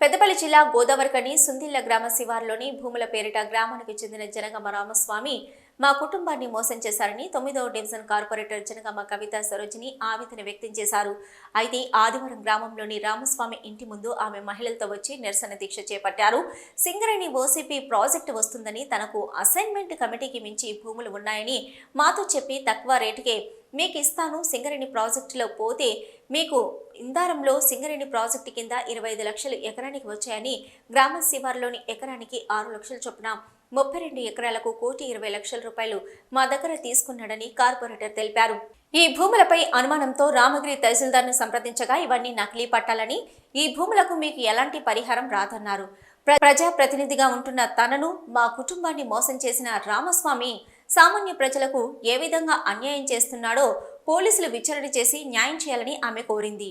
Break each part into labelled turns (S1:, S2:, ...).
S1: పెద్దపల్లి జిల్లా గోదావరికని సుందిళ్ళ గ్రామ శివారులోని భూముల పేరిట గ్రామానికి చెందిన జనగమ రామస్వామి మా కుటుంబాన్ని మోసం చేశారని తొమ్మిదవ డివిజన్ కార్పొరేటర్ జనగమ కవిత సరోజిని ఆవేదన వ్యక్తం చేశారు. అయితే ఆదివారం గ్రామంలోని రామస్వామి ఇంటి ముందు ఆమె మహిళలతో వచ్చి నిరసన దీక్ష చేపట్టారు. సింగరేణి ఓసీపీ ప్రాజెక్టు వస్తుందని తనకు అసైన్మెంట్ కమిటీకి మించి భూములు ఉన్నాయని మాతో చెప్పి తక్కువ రేటుకే మీకు ఇస్తాను సింగరేణి ప్రాజెక్టులో పోతే మీకు ఇందారంలో సింగరేణి ప్రాజెక్టు కింద ఇరవై ఐదు లక్షలు ఎకరానికి వచ్చాయని గ్రామ శివారులోని ఎకరానికి ఆరు లక్షల చొప్పున ముప్పై రెండు ఎకరాలకు కోటి ఇరవై లక్షల రూపాయలు మా దగ్గర తీసుకున్నాడని కార్పొరేటర్ తెలిపారు. ఈ భూములపై అనుమానంతో రామగిరి తహసీల్దార్ను సంప్రదించగా ఇవన్నీ నకిలీ పట్టాలని ఈ భూములకు మీకు ఎలాంటి పరిహారం రాదన్నారు. ప్రజాప్రతినిధిగా ప్రజా ప్రతినిధిగా ఉంటున్న తనను మా కుటుంబాన్ని మోసం చేసిన రామస్వామి సామాన్య ప్రజలకు ఏ విధంగా అన్యాయం చేస్తున్నాడో పోలీసులు విచారణ చేసి న్యాయం చేయాలని ఆమె కోరింది.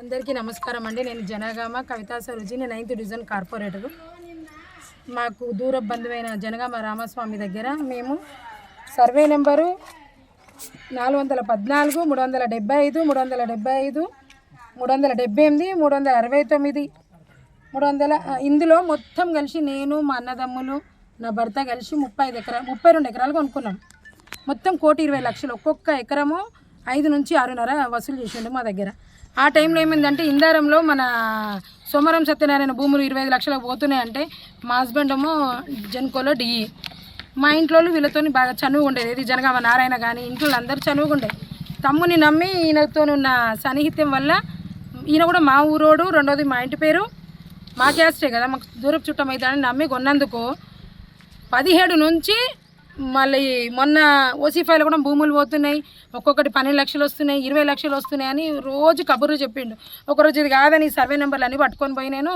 S2: అందరికీ నమస్కారం అండి. నేను జనగామ కవితా సరోజి. నేను నైన్త్ డివిజన్ కార్పొరేటర్. మాకు దూర బంధువైన జనగామ రామస్వామి దగ్గర మేము సర్వే నెంబరు నాలుగు వందల పద్నాలుగు మూడు వందల డెబ్బై ఐదు మూడు వందల డెబ్బై ఐదు మూడు వందల డెబ్బై ఎనిమిది మూడు వందల అరవై తొమ్మిది మూడు వందల ఇందులో మొత్తం కలిసి నేను మా అన్నదమ్ములు నా భర్త కలిసి ముప్పై ఐదు ఎకరా ముప్పై రెండు ఎకరాలు కొనుక్కున్నాం. మొత్తం కోటి ఇరవై లక్షలు. ఒక్కొక్క ఎకరము ఐదు నుంచి ఆరున్నర వసూలు చేసిండు మా దగ్గర. ఆ టైంలో ఏమైందంటే ఇందారంలో మన సోమరం సత్యనారాయణ భూములు ఇరవై ఐదు లక్షలకు పోతున్నాయి అంటే మా హస్బెండ్ ఏమో జన్కోలో డిఈ మా ఇంట్లో వీళ్ళతో బాగా చనువు ఉండేది. ఇది జనగామ నారాయణ కానీ ఇంట్లో అందరూ చనువుగా ఉండేది తమ్ముని నమ్మి ఈయనతో ఉన్న సన్నిహిత్యం వల్ల ఈయన కూడా మా ఊరోడు రెండోది మా ఇంటి పేరు. మా క్యాస్టే కదా మాకు దూరపు చుట్టం అవుతాడని నమ్మి కొన్నందుకు పదిహేడు నుంచి మళ్ళీ మొన్న ఓసీఫైలో కూడా భూములు పోతున్నాయి. ఒక్కొక్కటి పన్నెండు లక్షలు వస్తున్నాయి ఇరవై లక్షలు వస్తున్నాయి అని రోజు కబుర్లు చెప్పిండు. ఒకరోజు ఇది కాదని సర్వే నెంబర్లు అన్నీ పట్టుకొని పోయి నేను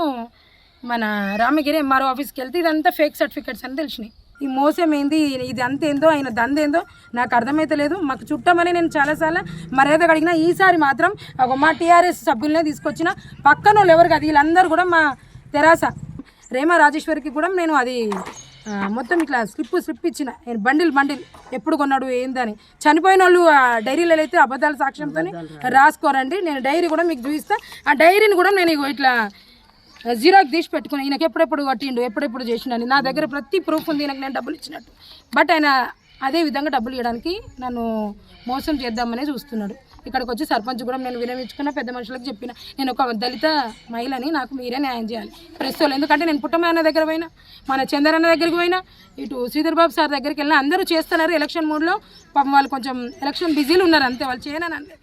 S2: మన రామగిరి ఎంఆర్ఓ ఆఫీస్కి వెళ్తే ఇదంతా ఫేక్ సర్టిఫికెట్స్ అని తెలిసినాయి. ఈ మోసం ఏంది? ఇది అంతేందో ఆయన దందేందో నాకు అర్థమైతలేదు మాకు చుట్టమని నేను చాలాసార్లు మర్యాద అడిగినా ఈసారి మాత్రం ఒక మా టీఆర్ఎస్ సభ్యులనే తీసుకొచ్చిన పక్కన వాళ్ళు ఎవరు కాదు వీళ్ళందరూ కూడా మా తెరాస రేమా రాజేశ్వరికి కూడా నేను అది మొత్తం ఇట్లా స్లిప్ స్లిప్ ఇచ్చిన. నేను బండిల్ బండిల్. ఎప్పుడు కొన్నాడు ఏందని. చనిపోయిన వాళ్ళు ఆ డైరీలలో అయితే అబద్ధాల సాక్ష్యంతో రాసుకోరండి. నేను డైరీ కూడా మీకు చూపిస్తా. ఆ డైరీని కూడా నేను ఇగో ఇట్లా జీరోకి తీసి పెట్టుకుని ఈయనకి ఎప్పుడెప్పుడు కట్టిండు ఎప్పుడెప్పుడు చేసిండని నా దగ్గర ప్రతి ప్రూఫ్ ఉంది ఈయనకు నేను డబ్బులు ఇచ్చినట్టు. బట్ ఆయన అదే విధంగా డబ్బులు ఇవ్వడానికి నన్ను మోసం చేద్దామనే చూస్తున్నాడు. ఇక్కడికి వచ్చి సర్పంచ్ కూడా నేను వినమించుకున్న పెద్ద మనుషులకు చెప్పిన నేను ఒక దళిత మహిళని నాకు మీరే న్యాయం చేయాలి. ప్రస్తుతం ఎందుకంటే నేను పుట్టమ అన్న దగ్గర పోయినా మన చంద్రన్న దగ్గరికి పోయినా ఇటు శ్రీధర్బాబు సార్ దగ్గరికి వెళ్ళినా అందరూ చేస్తున్నారు ఎలక్షన్ మూడ్లో. పాపం వాళ్ళు కొంచెం ఎలక్షన్ బిజీలు ఉన్నారు అంతే వాళ్ళు చేయనని